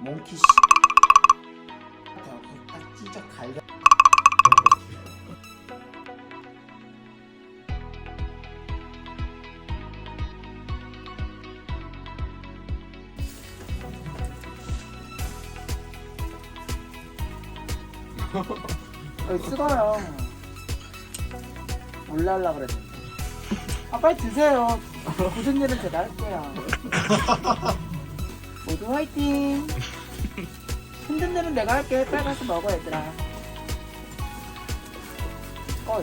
몽키 씨. 딱 찢어 갈겨. 여기 찍어요. 하려 그랬는데. 아 빨리 드세요. 굳은 일은 제가 할게요. 모두 화이팅. 힘든 일은 내가 할게. 빨리 가서 먹어 얘들아. 어,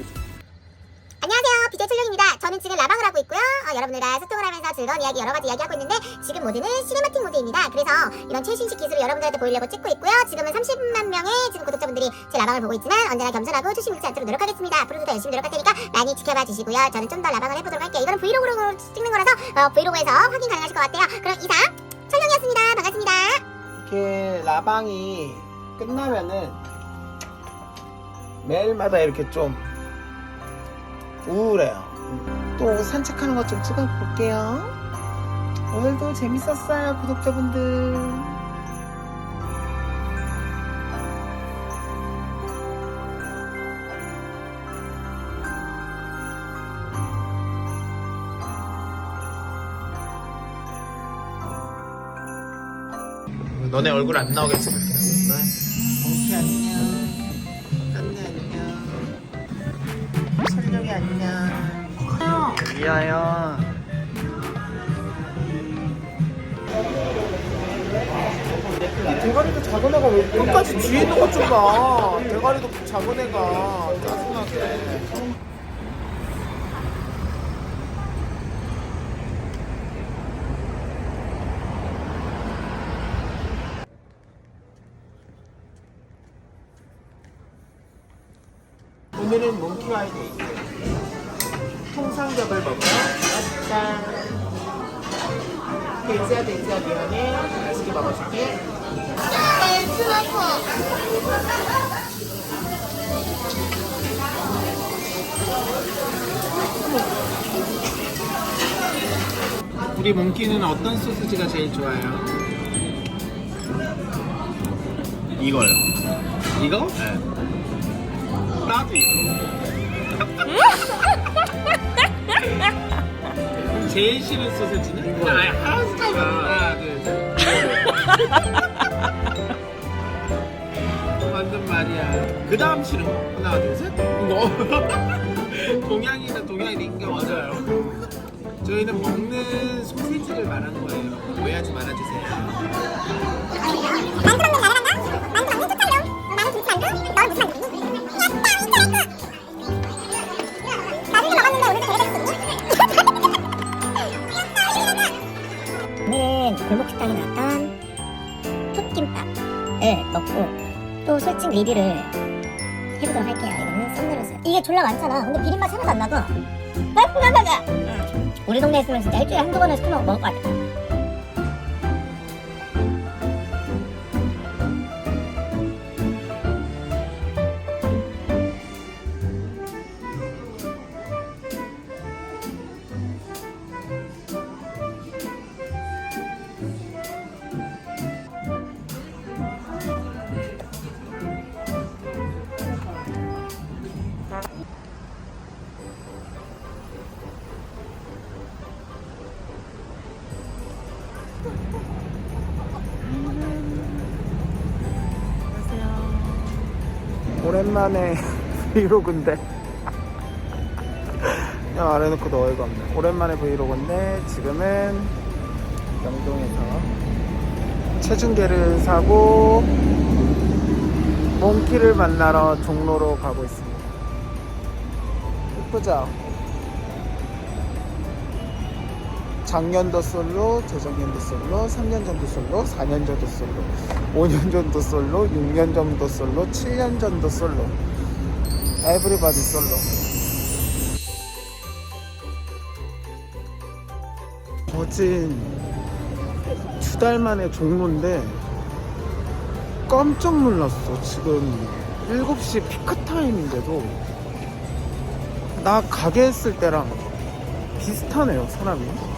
안녕하세요. BJ 철룡입니다. 저는 지금 라방을 하고 있고요. 어, 여러분들과 소통을 하면서 즐거운 이야기 여러 가지 이야기하고 있는데 지금 모드는 시네마틱 모드입니다. 그래서 이런 최신식 기술을 여러분들한테 보이려고 찍고 있고요. 지금은 30만 명의 지금 구독자분들이 제 라방을 보고 있지만 언제나 겸손하고 초심 잃지 않도록 노력하겠습니다. 앞으로도 더 열심히 노력할 테니까 많이 지켜봐 주시고요. 저는 좀 더 라방을 해보도록 할게요. 이거는 브이로그로 찍는 거라서 어, 브이로그에서 확인 가능하실 것 같아요. 그럼 이상 철룡이었습니다. 반갑습니다. 이렇게 라방이 끝나면은 매일마다 이렇게 좀 우울해요. 또 산책하는 것 좀 찍어볼게요. 오늘도 재밌었어요, 구독자분들. 너네 얼굴 안 나오겠으면 몽키 안녕. 깐네 안녕. 설령이 안녕. 미아야. 이 대가리도 작은 애가 왜 끝까지 뒤에 있는 것 좀 봐. 대가리도 작은 애가 짜증나게. 오늘은 몽키와의 데이트. 통삼겹을 먹으러 왔다. 돼지야 돼지야 미안해. 맛있게 먹어줄게. 우리 몽키는 어떤 소시지가 제일 좋아요? 이거요. 이거? 네. 나도 이거. 그럼 제일 싫은 소시지는? 이거. 아, 하나씩 하나, 둘, 셋. 완전 말이야. 그 다음 싫은 거. 하나, 둘, 셋. 너. 동양이는 동양이 인가 맞아요. 저희는 먹는 소시지를 말하는 거예요. 오해하지 말아주세요. 톱김밥을 먹고 또 솔직 리뷰를 해보도록 할게요. 이거는 썸네일로서 이게 졸라 많잖아. 근데 비린맛 하나도 안 나고 깔끔하게 우리 동네에 있으면 진짜 일주일에 한두 번은 시켜 먹- 먹을 것 같아 만에 브이로그인데. 그냥 아래놓고 어이가 없네. 오랜만에 브이로그인데 지금은 영동에서 체중계를 사고 몽키를 만나러 종로로 가고 있습니다. 예쁘죠? 작년도 솔로, 재작년도 솔로, 3년 전도 솔로, 4년 전도 솔로, 5년 전도 솔로, 6년 전도 솔로, 7년 전도 솔로. 에브리바디 솔로. 어진 두 달 만에 종로인데 깜짝 놀랐어. 지금 7시 피크 타임인데도 나 가게 했을 때랑 비슷하네요, 사람이.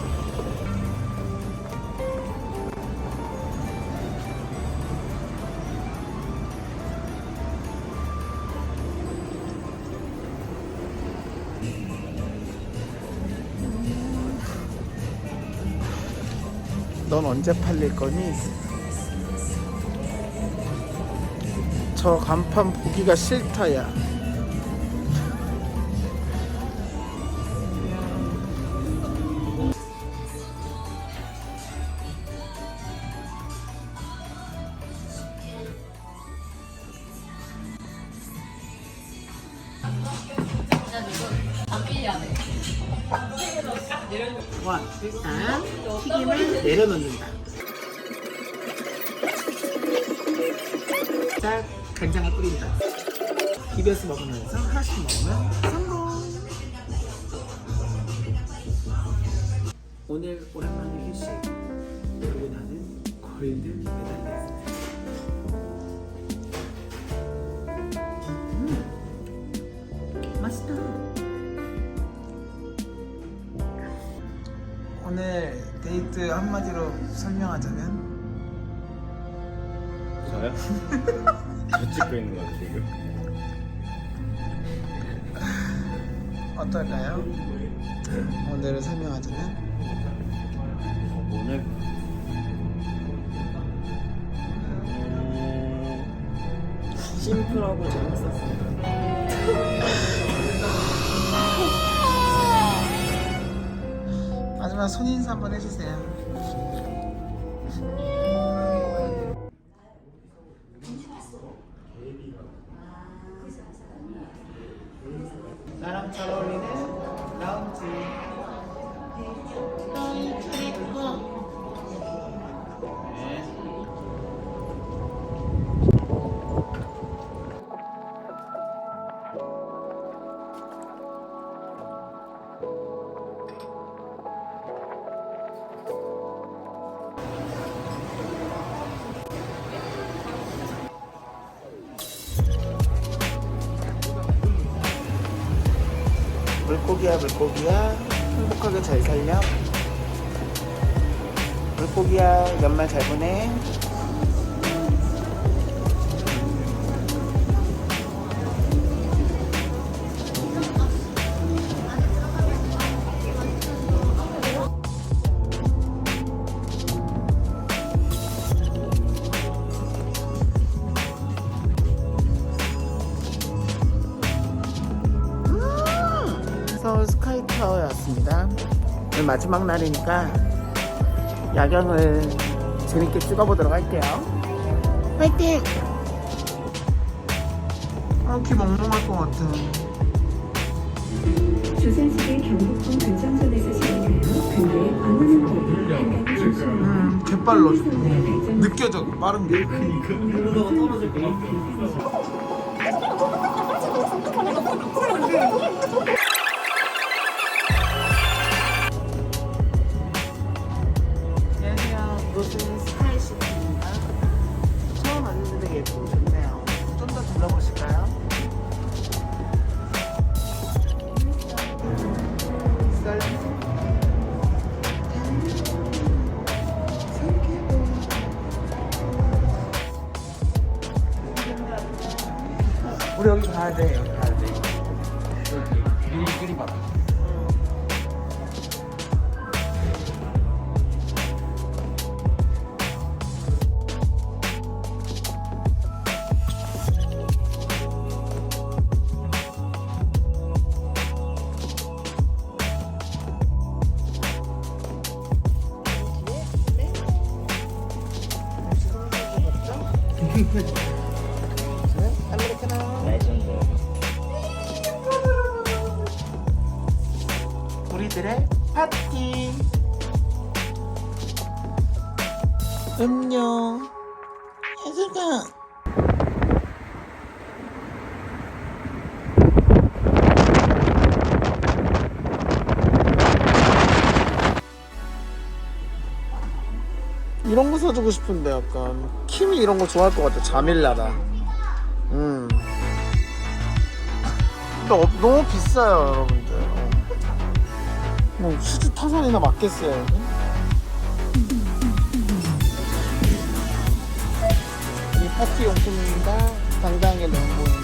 넌 언제 팔릴 거니? 저 간판 보기가 싫다야. 와, 일단 튀김을 내려놓는다. 자, 간장을 뿌린다. 비벼서 먹으면서 하나씩 먹으면 성공. 오늘 오랜만에 휴식. 그리고 나는 골드 메달리스트. 데이트 한마디로 설명하자면 저요? 저 찍고 있는 거죠 지금? 어떨까요? 오늘을 설명하자면 오늘 음, 심플하고 재밌었어요. 마지막 손인사 한번 해주세요. 물고기야 물고기야. 행복하게 잘 살렴. 물고기야 연말 잘 보내 오늘 마지막 날이니까 야경을 재밌게 찍어보도록 할게요. 화이팅! 아, 귀 멍멍할 것 같아. 조선시대 경복궁 근정선에서 시작하여 근대 중심 음, 개빨라. 느껴져, 빠른 게. 안녕하세요. 밀길이 봐. 아메리 음료. 해수가. 이런 거 사주고 싶은데 약간 킴이 이런 거 좋아할 것 같아 자밀라다 음 근데 어- 너무 비싸요 여러분들 어. 뭐 수주 타산이나 맞겠어요 학기용품입니다. 당당의 롱보입니다.